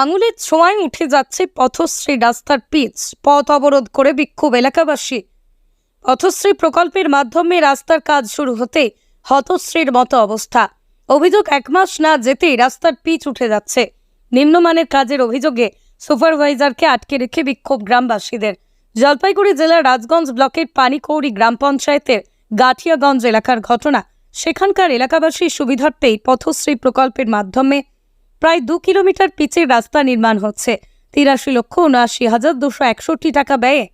আঙুলের ছোঁয়ায় উঠে যাচ্ছে পথশ্রী রাস্তার পিচ, পথ অবরোধ করে বিক্ষোভ এলাকাবাসী। পথশ্রী প্রকল্পের মাধ্যমে রাস্তার কাজ শুরু হতে হতশ্রীর মতো অবস্থা। অভিযোগ এক মাস না যেতেই রাস্তার পিচ উঠে যাচ্ছে। নিম্নমানের কাজের অভিযোগে সুপারভাইজারকে আটকে রেখে বিক্ষোভ গ্রামবাসীদের। জলপাইগুড়ি জেলার রাজগঞ্জ ব্লকের পানিকৌড়ি গ্রাম পঞ্চায়েতের গাঠিয়াগঞ্জ এলাকার ঘটনা। সেখানকার এলাকাবাসীর সুবিধার্থেই পথশ্রী প্রকল্পের মাধ্যমে প্রায় দু কিলোমিটার পিচের রাস্তা নির্মাণ হচ্ছে। তিরাশি লক্ষ উনআশি হাজার দুশো একষট্টি টাকা ব্যয়ে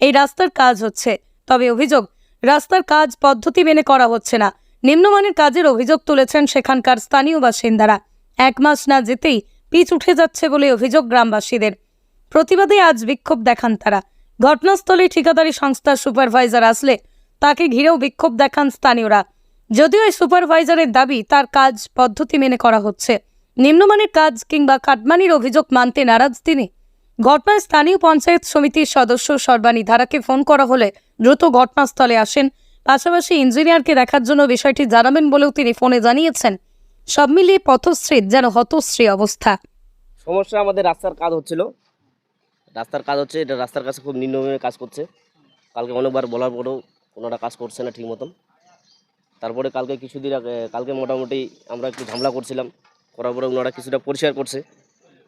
এই রাস্তার কাজ হচ্ছে। তবে অভিযোগ, রাস্তার কাজ পদ্ধতি মেনে করা হচ্ছে না। নিম্নমানের কাজের অভিযোগ তুলেছেন সেখানকার স্থানীয় বাসিন্দারা। এক মাস না যেতেই পিচ উঠে যাচ্ছে বলে অভিযোগ গ্রামবাসীদের। প্রতিবাদে আজ বিক্ষোভ দেখান তারা। ঘটনাস্থলে ঠিকাদারি সংস্থার সুপারভাইজার আসলে তাকে ঘিরেও বিক্ষোভ দেখান স্থানীয়রা। যদিও এই সুপারভাইজারের দাবি, তার কাজ পদ্ধতি মেনে করা হচ্ছে। নিম্নমানের কাজ কিংবা কাটমানির অভিযোগ মানতে নারাজ তিনি। ঘটনায় স্থানীয় পঞ্চায়েত সমিতির সদস্য সর্বাণী ধারাকে ফোন করা হলে দ্রুত ঘটনাস্থলে আসেন। পাশাপাশি ইঞ্জিনিয়ারকে দেখার জন্য বিষয়টি জানাবেন বলেও তিনি ফোনে জানিয়েছেন। সব মিলিয়ে পথশ্রীর যেন হতশ্রী অবস্থা। সমস্যা আমাদের রাস্তার কাজ হচ্ছিল। রাস্তার কাজ হচ্ছে, এটা রাস্তার কাছে খুব নিম্নমানের কাজ করছে। কালকে অনেকবার বলার পরেও কোনোটা কাজ করছে না ঠিক মতন। তারপরে কালকে কিছুদিন আগে, কালকে মোটামুটি আমরা একটু ঝামেলা করছিলাম। করার পরে ওনারা কিছুটা পরিষ্কার করছে।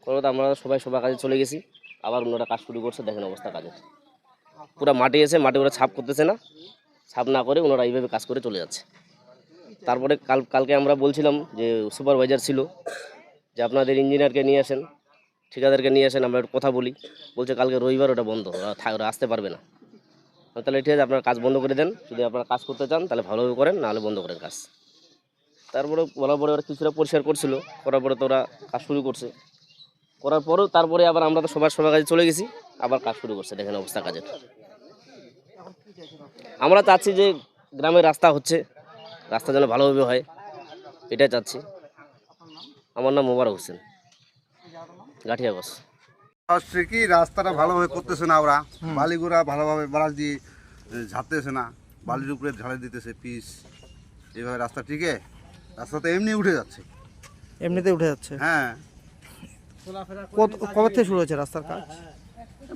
করার আমরা সবাই সবার কাজে চলে গেছি। আবার ওনারা কাজ শুরু করছে, দেখেন অবস্থা কাজের। পুরো মাটি এসে মাটি ওরা ছাপ করতেছে না। ছাপ না করে ওনারা এইভাবে কাজ করে চলে যাচ্ছে। তারপরে কাল, কালকে আমরা বলছিলাম যে সুপারভাইজার ছিল, যে আপনাদের ইঞ্জিনিয়ারকে নিয়ে আসেন, ঠিকাদারকে নিয়ে আসেন, আমরা একটু কথা বলি। বলছে কালকে রবিবার ওটা বন্ধ ওরা আসতে পারবে না। তাহলে ঠিক আছে, আপনার কাজ বন্ধ করে দেন। যদি আপনারা কাজ করতে চান, তাহলে ভালোভাবে করেন, নাহলে বন্ধ করেন কাজ। তারপরে বলার পরে ওরা কিছুটা পরিষ্কার করছিল করার পরে তো ওরা কাজ শুরু করছে। করার পরেও তারপরে আবার আমরা তো সবার সবার কাজে চলে গেছি আবার কাজ শুরু করছে দেখেন অবস্থা কাজের। আমরা চাচ্ছি যে গ্রামের রাস্তা হচ্ছে রাস্তা যেন ভালোভাবে হয় এটাই চাচ্ছি। আমার নাম মোবারক হোসেন গাঠিয়া বস হচ্ছে কি রাস্তাটা ভালোভাবে করতেছে না ওরা। বালিগুড়া ভালোভাবে বাড়াল দিয়ে ঝাড়তেছে না। বালির উপরে ঝাড়ে দিতেছে পিস। এইভাবে রাস্তা টিকে রাস্তা তো এমনি উঠে যাচ্ছে। এমনিতে উঠে যাচ্ছে। হ্যাঁ। কত কবে থেকে শুরু হয়েছে রাস্তার কাজ?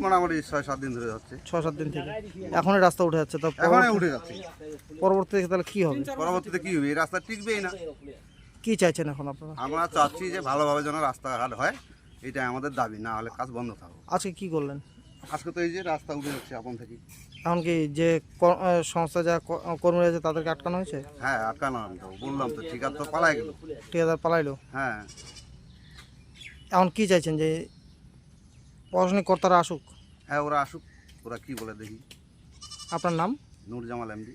মোটামুটি ছয় সাত দিন ধরে যাচ্ছে। ছ সাত দিন থেকে। এখনই রাস্তা উঠে যাচ্ছে তো উঠে যাচ্ছে। পরবর্তীতে তাহলে কি হবে? পরবর্তীতে কি হবে? এই রাস্তা টিকবেই না। কি চাইছেন এখন আপনারা? আমরা চাচ্ছি যে ভালোভাবে যেন রাস্তাঘাট হয় আমাদের দাবি না হলে কাজ বন্ধ থাকবে আজকে কি করলেন? আজকে তো এই যে রাস্তা উঠে যাচ্ছে আপন থেকে। এখন কি যে সংস্থা যা কর্মী আছে তাদেরকে আটকানো হয়েছে? হ্যাঁ আটকালাম তো বললাম তো ঠিকাদার তো পালাই গেল। ঠিকাদার পালাইলো? হ্যাঁ। এখন কি চাইছেন যে প্রশাসনিক কর্তারা আসুক? হ্যাঁ ওরা আসুক ওরা কি বলে দেখি। আপনার নাম? নূরজামাল এমডি।